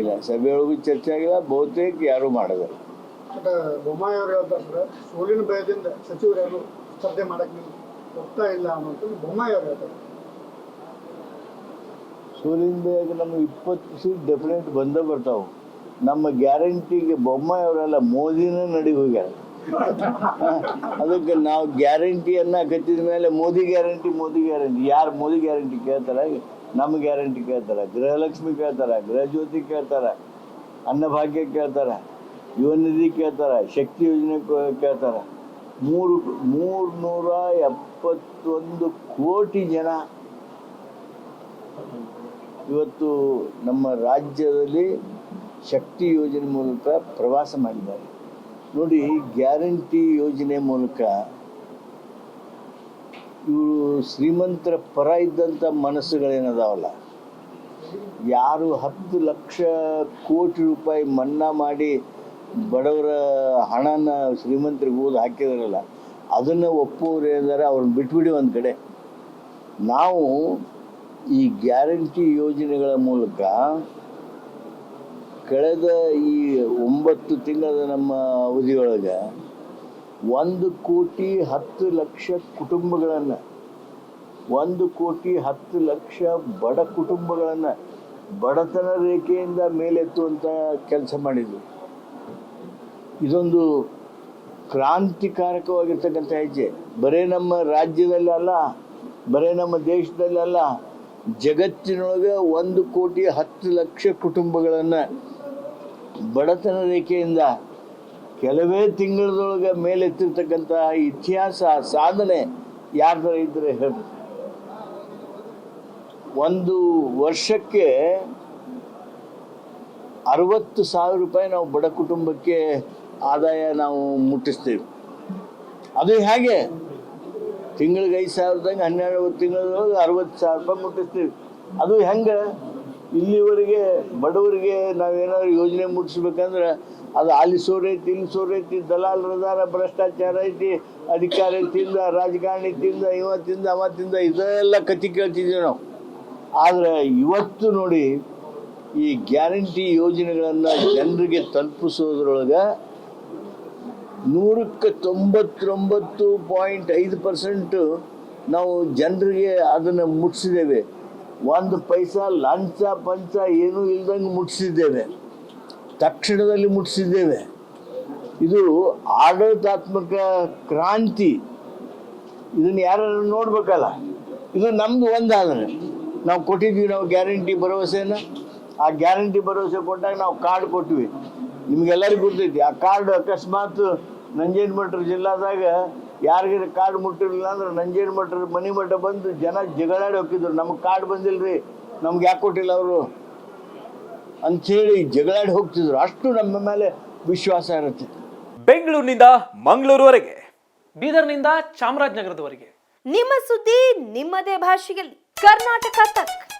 ಇಲ್ಲ ಸಭೆಯೊಳಗೂ ಚರ್ಚೆ ಆಗಿಲ್ಲ ಬಹುತೇಕ ಯಾರು ಬೊಮ್ಮಾಯಿ ಅವರು ಹೇಳ್ತಾರೆ ಸರ್ ಸೋಲಿನ ಭಯದಿಂದ ಸಚಿವರು ಯಾರು ಸ್ಪರ್ಧೆ ಮಾಡಕ್ಕೆ ಹೋಗ್ತಾ ಇಲ್ಲ ಅನ್ನೋದು ಬೊಮ್ಮಾಯಿ ಅವರು ಹೇಳ್ತಾರೆ. ಸೂರ್ಯನ ಬೇಗ ನಮ್ಗೆ ಇಪ್ಪತ್ತು ಸೀಟ್ ಡೆಫಿನೆಟ್ ಬಂದೇ ಬರ್ತಾವ. ನಮ್ಮ ಗ್ಯಾರಂಟಿಗೆ ಬೊಮ್ಮಾಯಿ ಅವರೆಲ್ಲ ಮೋದಿನೇ ನಡಿ ಹೋಗ್ಯಾರ. ಅದಕ್ಕೆ ನಾವು ಗ್ಯಾರಂಟಿಯನ್ನ ಕತ್ತಿದ ಮೇಲೆ ಮೋದಿ ಗ್ಯಾರಂಟಿ ಮೋದಿ ಗ್ಯಾರಂಟಿ. ಯಾರು ಮೋದಿ ಗ್ಯಾರಂಟಿ ಕೇಳ್ತಾರ ನಮ್ಮ ಗ್ಯಾರಂಟಿ ಕೇಳ್ತಾರೆ. ಗೃಹಲಕ್ಷ್ಮಿ ಕೇಳ್ತಾರೆ ಗೃಹಜ್ಯೋತಿ ಕೇಳ್ತಾರೆ ಅನ್ನಭಾಗ್ಯ ಕೇಳ್ತಾರೆ ಯುವನಿಧಿ ಕೇಳ್ತಾರೆ, ಶಕ್ತಿ ಯೋಜನೆ ಕೇಳ್ತಾರ. ಮೂರು, ಮೂರ್ನೂರ ಎಪ್ಪತ್ತೊಂದು ಕೋಟಿ ಜನ ಇವತ್ತು ನಮ್ಮ ರಾಜ್ಯದಲ್ಲಿ ಶಕ್ತಿ ಯೋಜನೆ ಮೂಲಕ ಪ್ರವಾಸ ಮಾಡಿದ್ದಾರೆ. ನೋಡಿ ಗ್ಯಾರಂಟಿ ಯೋಜನೆ ಮೂಲಕ ಇವರು ಶ್ರೀಮಂತರ ಪರ ಇದ್ದಂಥ ಮನಸ್ಸುಗಳೇನದಾವಲ್ಲ? ಯಾರು ಹತ್ತು ಲಕ್ಷ ಕೋಟಿ ರೂಪಾಯಿ ಮನ್ನಾ ಮಾಡಿ ಬಡವರ ಹಣನ ಶ್ರೀಮಂತರಿಗೆ ಓದಿ ಹಾಕಿದಾರಲ್ಲ, ಅದನ್ನು ಒಪ್ಪೋರು ಹೇಳಿದಾರೆ ಅವ್ರನ್ನ ಬಿಟ್ಬಿಡಿ ಒಂದು ಕಡೆ. ನಾವು ಈ ಗ್ಯಾರಂಟಿ ಯೋಜನೆಗಳ ಮೂಲಕ ಕಳೆದ ಈ ಒಂಬತ್ತು ತಿಂಗಳ ನಮ್ಮ ಅವಧಿಯೊಳಗೆ ಒಂದು ಕೋಟಿ ಹತ್ತು ಲಕ್ಷ ಕುಟುಂಬಗಳನ್ನು, ಒಂದು ಕೋಟಿ ಹತ್ತು ಲಕ್ಷ ಬಡ ಕುಟುಂಬಗಳನ್ನು ಬಡತನ ರೇಖೆಯಿಂದ ಮೇಲೆತ್ತುವಂಥ ಕೆಲಸ ಮಾಡಿದ್ವಿ ಇದೊಂದು ಕ್ರಾಂತಿಕಾರಕವಾಗಿರ್ತಕ್ಕಂಥ ಹೆಜ್ಜೆ. ಬರೇ ನಮ್ಮ ರಾಜ್ಯದಲ್ಲಿ ಬರೇ ನಮ್ಮ ದೇಶದಲ್ಲಿ ಜಗತ್ತಿನೊಳಗೆ ಒಂದು ಕೋಟಿ ಹತ್ತು ಲಕ್ಷ ಕುಟುಂಬಗಳನ್ನು ಬಡತನ ರೇಖೆಯಿಂದ ಕೆಲವೇ ತಿಂಗಳದೊಳಗೆ ಮೇಲೆತ್ತಿರ್ತಕ್ಕಂಥ ಇತಿಹಾಸ, ಸಾಧನೆ ಯಾರ್ದಾರ ಇದ್ರೆ ಹೇಳಿ. ಒಂದು ವರ್ಷಕ್ಕೆ ಅರವತ್ತು ಸಾವಿರ ರೂಪಾಯಿ ನಾವು ಬಡ ಕುಟುಂಬಕ್ಕೆ ಆದಾಯ ನಾವು ಮುಟ್ಟಿಸ್ತೀವಿ. ಅದು ಹೇಗೆ? ತಿಂಗಳಿಗೆ ಐದು ಸಾವಿರದಂಗೆ ಹನ್ನೆರಡು ತಿಂಗಳೊಳಗೆ ಅರವತ್ತು ಸಾವಿರ ರೂಪಾಯಿ ಮುಟ್ಟಿಸ್ತೀವಿ. ಅದು ಹೆಂಗೆ? ಇಲ್ಲಿವರೆಗೆ ಬಡವರಿಗೆ ನಾವೇನಾದ್ರು ಯೋಜನೆ ಮುಟ್ಟಿಸ್ಬೇಕಂದ್ರೆ ಅದು ಸೋರ್ ಐತಿ ದಲಾಲರದಾರ ಭ್ರಷ್ಟಾಚಾರ ಐತಿ, ಅಧಿಕಾರಿ ತಿಂದ, ರಾಜಕಾರಣಿ ತಿಂದ, ಇವ ತಿಂದ ಇದೆಲ್ಲ ಕತಿ ಕೇಳ್ತಿದ್ದೀವಿ ನಾವು. ಆದರೆ ಇವತ್ತು ನೋಡಿ ಈ ಗ್ಯಾರಂಟಿ ಯೋಜನೆಗಳನ್ನು ಜನರಿಗೆ ತಲುಪಿಸೋದ್ರೊಳಗೆ ನೂರಕ್ಕೆ ತೊಂಬತ್ತೊಂಬತ್ತು ಪಾಯಿಂಟ್ ಐದು ಪರ್ಸೆಂಟು ನಾವು ಜನರಿಗೆ ಅದನ್ನು ಮುಟ್ಟಿಸಿದ್ದೇವೆ ಒಂದು ಪೈಸಾ, ಲಂಚ, ಪಂಚ ಏನೂ ಇಲ್ದಂಗೆ ಮುಟ್ಟಿಸಿದ್ದೇವೆ ತಕ್ಷಣದಲ್ಲಿ ಮುಟ್ಟಿಸಿದ್ದೇವೆ ಇದು ಆಡಳಿತಾತ್ಮಕ ಕ್ರಾಂತಿ. ಇದನ್ನು ಯಾರು ನೋಡ್ಬೇಕಲ್ಲ? ಇದು ನಮ್ದು ಒಂದಾದರೆ. ನಾವು ಕೊಟ್ಟಿದ್ವಿ ನಾವು ಗ್ಯಾರಂಟಿ ಭರವಸೆನ. ಆ ಗ್ಯಾರಂಟಿ ಭರವಸೆ ಕೊಟ್ಟಾಗ ನಾವು ಕಾರ್ಡ್ ಕೊಟ್ವಿ. ನಿಮ್ಗೆಲ್ಲರಿಗೂ ಗೊತ್ತೈತಿ, ಆ ಕಾರ್ಡ್ ಅಕಸ್ಮಾತ್ ನಂಜೇನ್ ಜಿಲ್ಲಾದಾಗ ಯಾರಿಗಾರ ಕಾರ್ಡ್ ಮುಟ್ಟಿರಲಿಲ್ಲ ಅಂದ್ರೆ ನಂಜೇನ್ ಮಠರ ಮನಿ ಮಠ ಬಂದು ಜನ ಜಗಳಾಡಿ ಹೋಗಿದ್ರು ನಮಗೆ ಕಾರ್ಡ್ ಬಂದಿಲ್ರಿ. ನಮ್ಗೆ ಯಾಕೆ ಕೊಟ್ಟಿಲ್ಲ ಅವರು? ಅಂಥೇಳಿ ಜಗಳಾಡಿ ಹೋಗ್ತಿದ್ರು. ಅಷ್ಟು ನಮ್ಮ ಮೇಲೆ ವಿಶ್ವಾಸ ಇರುತ್ತೆ. ಬೆಂಗಳೂರಿನಿಂದ ಮಂಗಳೂರುವರೆಗೆ. ಬೀದರ್ನಿಂದ ಚಾಮರಾಜನಗರದವರೆಗೆ. ನಿಮ್ಮ ಸುದ್ದಿ ನಿಮ್ಮದೇ ಭಾಷೆಯಲ್ಲಿ. ಕರ್ನಾಟಕ ತಕ್.